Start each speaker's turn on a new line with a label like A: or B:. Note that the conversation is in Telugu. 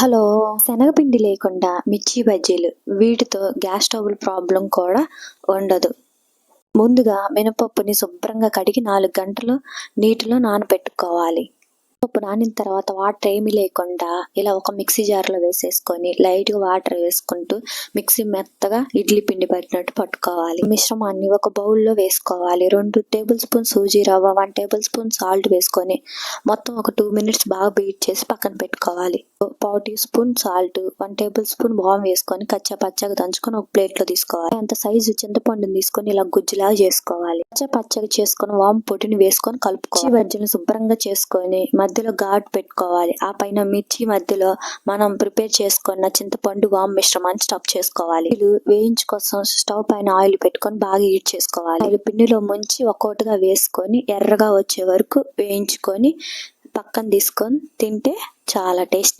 A: హలో. శనగపిండి లేకుండా మిర్చి బజ్జీలు వీటితో గ్యాస్ స్టవ్ ప్రాబ్లం కూడా ఉండదు. ముందుగా మినపప్పుని శుభ్రంగా కడిగి నాలుగు గంటలు నీటిలో నానబెట్టుకోవాలి పప్పు నానిన తర్వాత వాటర్ ఏమీ లేకుండా ఇలా ఒక మిక్సీ జార్లో వేసేసుకొని లైట్గా వాటర్ వేసుకుంటూ మిక్సీ మెత్తగా ఇడ్లీ పిండి పట్టినట్టు పట్టుకోవాలి. మిశ్రమాన్ని ఒక బౌల్లో వేసుకోవాలి. రెండు టేబుల్ స్పూన్ సూజీ రవ్వ వన్ టేబుల్ స్పూన్ సాల్ట్ వేసుకొని మొత్తం ఒక టూ మినిట్స్ బాగా బీట్ చేసి పక్కన పెట్టుకోవాలి. పావు teaspoon salt one tablespoon వామ్ వేసుకొని కచ్చా పచ్చగా దంచుకొని ఒక ప్లేట్లో తీసుకోవాలి. అంత సైజు చింతపండుని తీసుకొని ఇలా గుజ్జులా చేసుకోవాలి. కచ్చా పచ్చగా చేసుకొని వామ్ పొడిని వేసుకొని కలుపుకోవాలి. బజ్జీలను శుభ్రంగా చేసుకొని మధ్యలో ఘాట్ పెట్టుకోవాలి. ఆ పైన మిర్చి మధ్యలో మనం ప్రిపేర్ చేసుకున్న చింతపండు వామ్ మిశ్రమాన్ని స్టఫ్ చేసుకోవాలి. వేయించు కోసం స్టవ్ పైన ఆయిల్ పెట్టుకొని బాగా హీట్ చేసుకోవాలి. పిండిలో ముంచి ఒక్కొక్కటిగా వేసుకొని ఎర్రగా వచ్చే వరకు వేయించుకొని పక్కన తీసుకొని తింటే చాలా టేస్టీ.